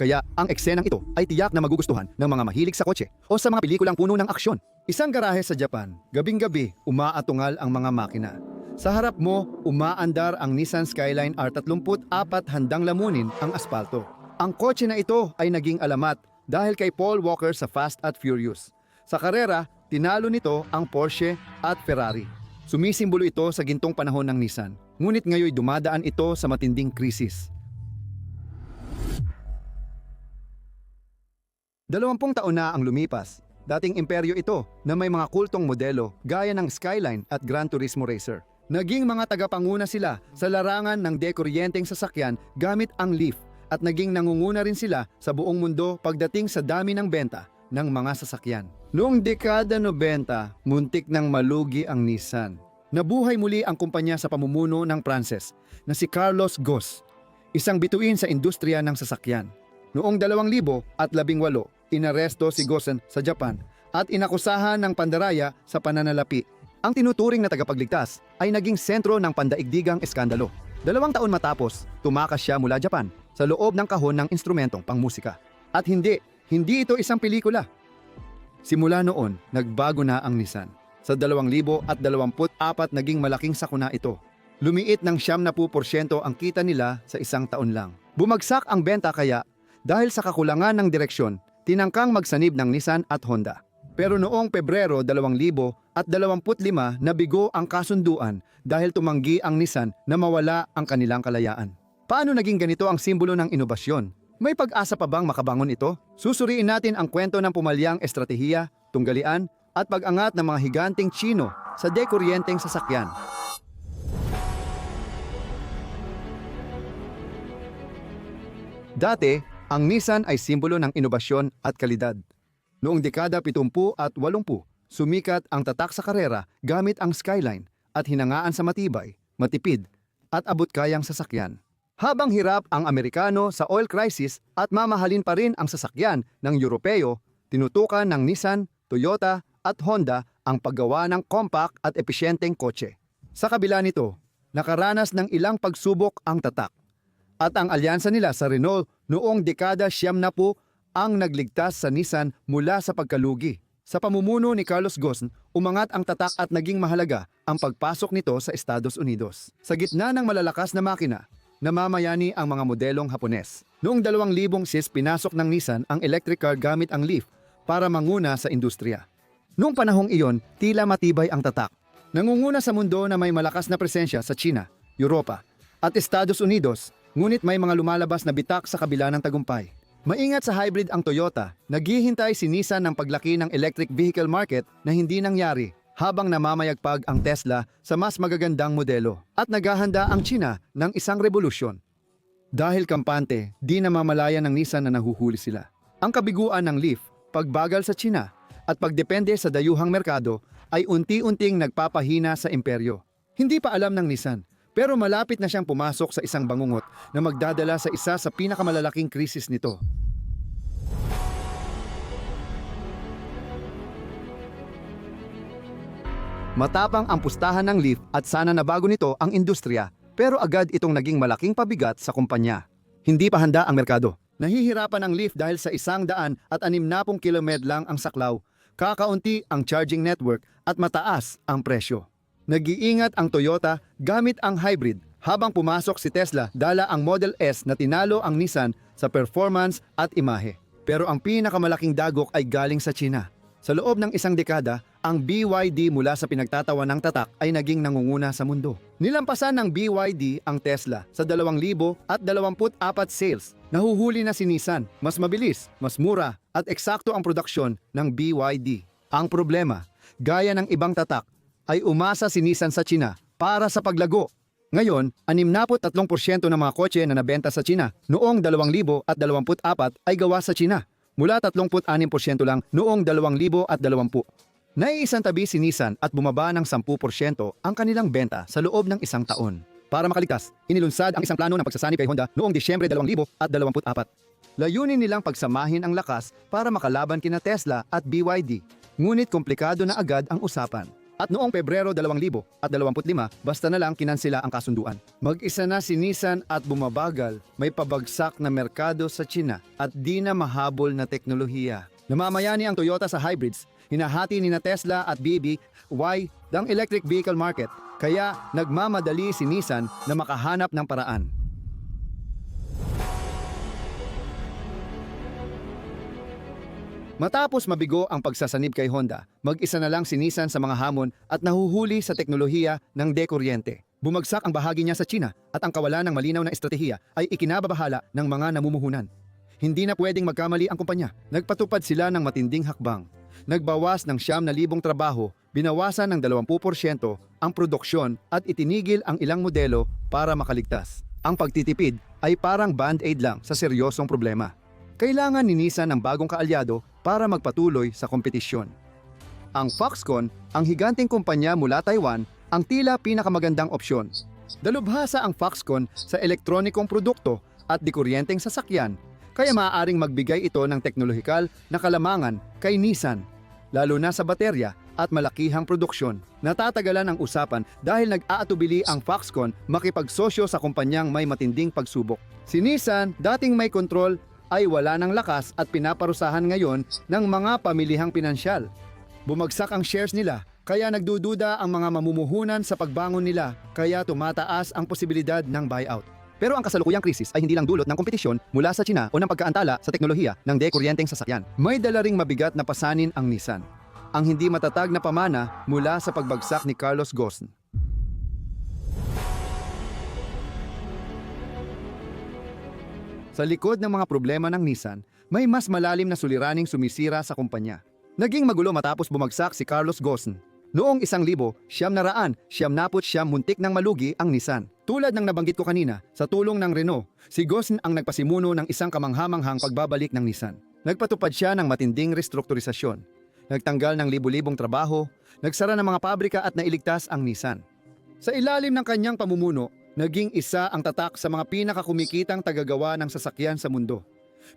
Kaya ang eksenang ito ay tiyak na magugustuhan ng mga mahilig sa kotse o sa mga pelikulang puno ng aksyon. Isang garahe sa Japan, gabing-gabi umaatungal ang mga makina. Sa harap mo, umaandar ang Nissan Skyline R34 handang lamunin ang aspalto. Ang kotse na ito ay naging alamat dahil kay Paul Walker sa Fast at Furious. Sa karera, tinalo nito ang Porsche at Ferrari. Sumisimbolo ito sa gintong panahon ng Nissan. Ngunit ngayon dumadaan ito sa matinding krisis. Dalawampung taon na ang lumipas. Dating imperyo ito na may mga kultong modelo gaya ng Skyline at Gran Turismo Racer. Naging mga tagapanguna sila sa larangan ng dekuryenteng sasakyan gamit ang Leaf at naging nangunguna rin sila sa buong mundo pagdating sa dami ng benta ng mga sasakyan. Noong dekada 90, muntik nang malugi ang Nissan. Nabuhay muli ang kumpanya sa pamumuno ng Pranses na si Carlos Ghosn, isang bituin sa industriya ng sasakyan. Noong 2018, inaresto si Gosen sa Japan at inakusahan ng pandaraya sa pananalapi. Ang tinuturing na tagapagligtas ay naging sentro ng pandaigdigang eskandalo. Dalawang taon matapos, tumakas siya mula Japan sa loob ng kahon ng instrumentong pangmusika. At hindi, hindi ito isang pelikula. Simula noon, nagbago na ang Nissan. Sa 2024 naging malaking sakuna ito. Lumiit ng siyam na porsyento ang kita nila sa isang taon lang. Bumagsak ang benta kaya dahil sa kakulangan ng direksyon, tinangkang magsanib ng Nissan at Honda. Pero noong Pebrero 2025 nabigo ang kasunduan dahil tumanggi ang Nissan na mawala ang kanilang kalayaan. Paano naging ganito ang simbolo ng inobasyon? May pag-asa pa bang makabangon ito? Susuriin natin ang kwento ng pumalyang estratehiya, tunggalian, at pag-angat ng mga higanting Chino sa dekuryenteng sasakyan. Dati, ang Nissan ay simbolo ng inobasyon at kalidad. Noong dekada 70 at 80, sumikat ang tatak sa karera gamit ang Skyline at hinangaan sa matibay, matipid, at abot-kayang sasakyan. Habang hirap ang Amerikano sa oil crisis at mamahalin pa rin ang sasakyan ng Europeo, tinutukan ng Nissan, Toyota at Honda ang paggawa ng compact at epesyenteng kotse. Sa kabila nito, nakaranas ng ilang pagsubok ang tatak at ang alyansa nila sa Renault noong dekada siyam na po ang nagligtas sa Nissan mula sa pagkalugi. Sa pamumuno ni Carlos Ghosn, umangat ang tatak at naging mahalaga ang pagpasok nito sa Estados Unidos. Sa gitna ng malalakas na makina, namamayani ang mga modelong Hapones. Noong 2006 pinasok ng Nissan ang electric car gamit ang Leaf para manguna sa industriya. Noong panahong iyon, tila matibay ang tatak. Nangunguna sa mundo na may malakas na presensya sa China, Europa, at Estados Unidos, ngunit may mga lumalabas na bitak sa kabila ng tagumpay. Maingat sa hybrid ang Toyota, naghihintay si Nissan ng paglaki ng electric vehicle market na hindi nangyari habang namamayagpag ang Tesla sa mas magagandang modelo at naghahanda ang China ng isang revolusyon. Dahil kampante, di namamalaya ng Nissan na nahuhuli sila. Ang kabiguan ng Leaf, pagbagal sa China, at pagdepende sa dayuhang merkado ay unti-unting nagpapahina sa imperyo. Hindi pa alam ng Nissan, pero malapit na siyang pumasok sa isang bangungot na magdadala sa isa sa pinakamalalaking krisis nito. Matapang ang pustahan ng Leaf at sana nabago nito ang industriya, pero agad itong naging malaking pabigat sa kumpanya. Hindi pa handa ang merkado. Nahihirapan ang Leaf dahil sa isang daan at anim na pong kilomed lang ang saklaw. Kakaunti ang charging network at mataas ang presyo. Nag-iingat ang Toyota gamit ang hybrid habang pumasok si Tesla dala ang Model S na tinalo ang Nissan sa performance at imahe. Pero ang pinakamalaking dagok ay galing sa China. Sa loob ng isang dekada, ang BYD mula sa pinagtatawan ng tatak ay naging nangunguna sa mundo. Nilampasan ng BYD ang Tesla sa 2,024 sales. Nahuhuli na si Nissan, mas mabilis, mas mura at eksakto ang produksyon ng BYD. Ang problema, gaya ng ibang tatak, ay umasa si Nissan sa China para sa paglago. Ngayon, 63% ng mga kotse na nabenta sa China noong 2024 ay gawa sa China, mula 36% lang noong 2020. Naiisang tabi si Nissan at bumaba ng 10% ang kanilang benta sa loob ng isang taon. Para makaligtas, inilunsad ang isang plano ng pagsasanib kay Honda noong Disyembre 2024. Layunin nilang pagsamahin ang lakas para makalaban kina Tesla at BYD. Ngunit komplikado na agad ang usapan. At noong Pebrero 2025, basta na lang kinansila ang kasunduan. Mag-isa na si Nissan at bumabagal, may pabagsak na merkado sa China at di na mahabol na teknolohiya. Namamayani ang Toyota sa hybrids, hinahati ni na Tesla at BB, why, ang electric vehicle market. Kaya nagmamadali si Nissan na makahanap ng paraan. Matapos mabigo ang pagsasanib kay Honda, mag-isa na lang si Nissan sa mga hamon at nahuhuli sa teknolohiya ng dekuryente. Bumagsak ang bahagi niya sa China at ang kawalan ng malinaw na estratehiya ay ikinababahala ng mga namumuhunan. Hindi na pwedeng magkamali ang kumpanya. Nagpatupad sila ng matinding hakbang. Nagbawas ng siyam na libong trabaho, binawasan ng 20% ang produksyon at itinigil ang ilang modelo para makaligtas. Ang pagtitipid ay parang band-aid lang sa seryosong problema. Kailangan ni Nissan ng bagong kaalyado para magpatuloy sa kompetisyon. Ang Foxconn, ang higanting kumpanya mula Taiwan, ang tila pinakamagandang opsyon. Dalubhasa ang Foxconn sa elektronikong produkto at dikuryenteng sasakyan, kaya maaaring magbigay ito ng teknolohikal na kalamangan kay Nissan, lalo na sa baterya at malakihang produksyon. Natatagalan ang usapan dahil nag-aatubili ang Foxconn makipagsosyo sa kumpanyang may matinding pagsubok. Si Nissan, dating may kontrol, ay wala ng lakas at pinaparusahan ngayon ng mga pamilihang pinansyal. Bumagsak ang shares nila, kaya nagdududa ang mga mamumuhunan sa pagbangon nila, kaya tumataas ang posibilidad ng buyout. Pero ang kasalukuyang krisis ay hindi lang dulot ng kompetisyon mula sa China o ng pagkaantala sa teknolohiya ng dekuryenteng sasakyan. May dala ring mabigat na pasanin ang Nissan. Ang hindi matatag na pamana mula sa pagbagsak ni Carlos Ghosn. Sa likod ng mga problema ng Nissan, may mas malalim na suliraning sumisira sa kumpanya. Naging magulo matapos bumagsak si Carlos Ghosn. Noong isang libo, siyam na raan, siyam naput siyam muntik ng malugi ang Nissan. Tulad ng nabanggit ko kanina, sa tulong ng Renault, si Ghosn ang nagpasimuno ng isang kamanghamanghang pagbabalik ng Nissan. Nagpatupad siya ng matinding restrukturisasyon. Nagtanggal ng libu-libong trabaho, nagsara ng mga pabrika at nailigtas ang Nissan. Sa ilalim ng kanyang pamumuno, naging isa ang tatak sa mga pinakakumikitang tagagawa ng sasakyan sa mundo.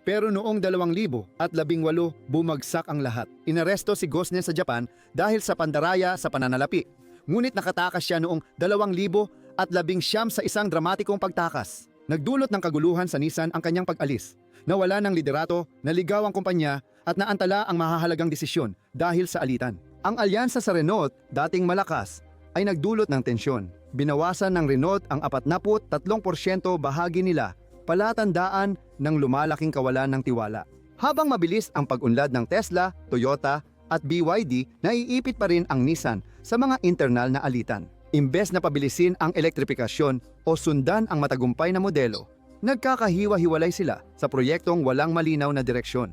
Pero noong 2000 at 18, bumagsak ang lahat. Inaresto si Gosne sa Japan dahil sa pandaraya sa pananalapi. Ngunit nakatakas siya noong 2000 at 19 sa isang dramatikong pagtakas. Nagdulot ng kaguluhan sa Nissan ang kanyang pag-alis. Nawala ng liderato, naligaw ang kumpanya at naantala ang mahahalagang desisyon dahil sa alitan. Ang alyansa sa Renault, dating malakas, ay nagdulot ng tensyon. Binawasan ng Renault ang 43% bahagi nila, palatandaan ng lumalaking kawalan ng tiwala. Habang mabilis ang pag-unlad ng Tesla, Toyota at BYD, naiipit pa rin ang Nissan sa mga internal na alitan. Imbes na pabilisin ang elektrifikasyon o sundan ang matagumpay na modelo, nagkakahiwa-hiwalay sila sa proyektong walang malinaw na direksyon.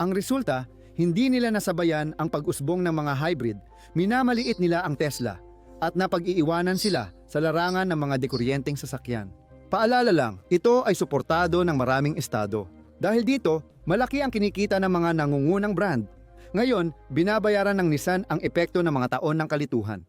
Ang resulta, hindi nila nasabayan ang pag-usbong ng mga hybrid, minamaliit nila ang Tesla at napag-iiwanan sila sa larangan ng mga dekuryenteng sasakyan. Paalala lang, ito ay suportado ng maraming estado. Dahil dito, malaki ang kinikita ng mga nangungunang brand. Ngayon, binabayaran ng Nissan ang epekto ng mga taon ng kalituhan.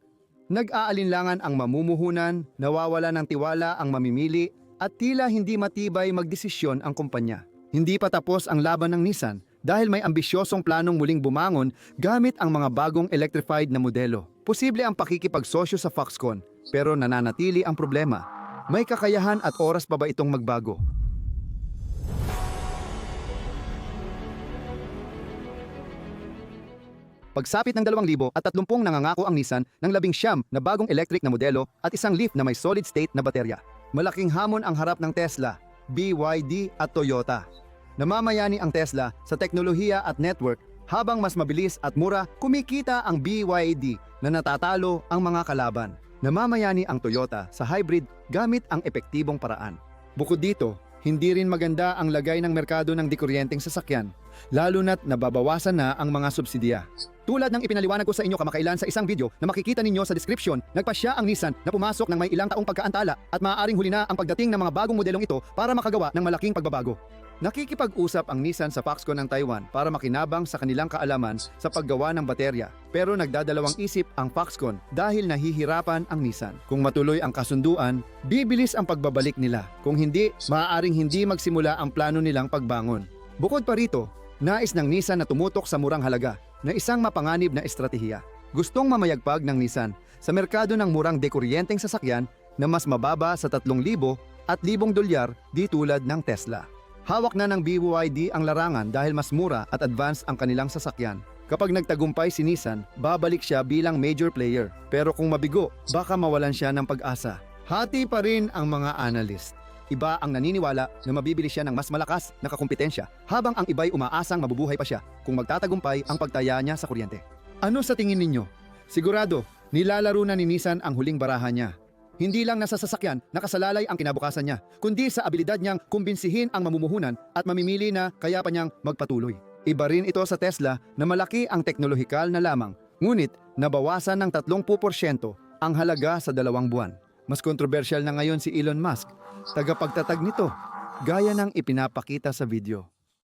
Nag-aalinlangan ang mamumuhunan, nawawala ng tiwala ang mamimili, at tila hindi matibay magdesisyon ang kumpanya. Hindi pa tapos ang laban ng Nissan dahil may ambisyosong planong muling bumangon gamit ang mga bagong electrified na modelo. Posible ang pakikipagsosyo sa Foxconn, pero nananatili ang problema. May kakayahan at oras pa ba itong magbago? Pagsapit ng 2,000 at 30 nangangako ang Nissan ng labing siyam na bagong electric na modelo at isang Leaf na may solid-state na baterya. Malaking hamon ang harap ng Tesla, BYD at Toyota. Namamayani ang Tesla sa teknolohiya at network habang mas mabilis at mura kumikita ang BYD na natatalo ang mga kalaban. Namamayani ang Toyota sa hybrid gamit ang epektibong paraan. Bukod dito, hindi rin maganda ang lagay ng merkado ng dikuryenteng sasakyan, lalo na't nababawasan na ang mga subsidiya. Tulad ng ipinaliwanag ko sa inyo kamakailan sa isang video na makikita ninyo sa description, nagpasya ang Nissan na pumasok ng may ilang taong pagkaantala at maaaring huli na ang pagdating ng mga bagong modelong ito para makagawa ng malaking pagbabago. Nakikipag-usap ang Nissan sa Foxconn ng Taiwan para makinabang sa kanilang kaalaman sa paggawa ng baterya. Pero nagdadalawang isip ang Foxconn dahil nahihirapan ang Nissan. Kung matuloy ang kasunduan, bibilis ang pagbabalik nila. Kung hindi, maaaring hindi magsimula ang plano nilang pagbangon. Bukod pa rito, nais ng Nissan na tumutok sa murang halaga na isang mapanganib na estratehiya. Gustong mamayagpag ng Nissan sa merkado ng murang dekuryenteng sasakyan na mas mababa sa 3,000 at 1,000 dolyar di tulad ng Tesla. Hawak na ng BYD ang larangan dahil mas mura at advanced ang kanilang sasakyan. Kapag nagtagumpay si Nissan, babalik siya bilang major player. Pero kung mabigo, baka mawalan siya ng pag-asa. Hati pa rin ang mga analyst. Iba ang naniniwala na mabibili siya ng mas malakas na kakumpetensya habang ang iba'y umaasang mabubuhay pa siya kung magtatagumpay ang pagtaya niya sa kuryente. Ano sa tingin ninyo? Sigurado, nilalaro na ni Nissan ang huling baraha niya. Hindi lang nasa sasakyan nakasalalay ang kinabukasan niya, kundi sa abilidad niyang kumbinsihin ang mamumuhunan at mamimili na kaya pa niyang magpatuloy. Iba rin ito sa Tesla na malaki ang teknolohikal na lamang, ngunit nabawasan ng 30% ang halaga sa dalawang buwan. Mas kontrobersyal na ngayon si Elon Musk, tagapagtatag nito, gaya ng ipinapakita sa video.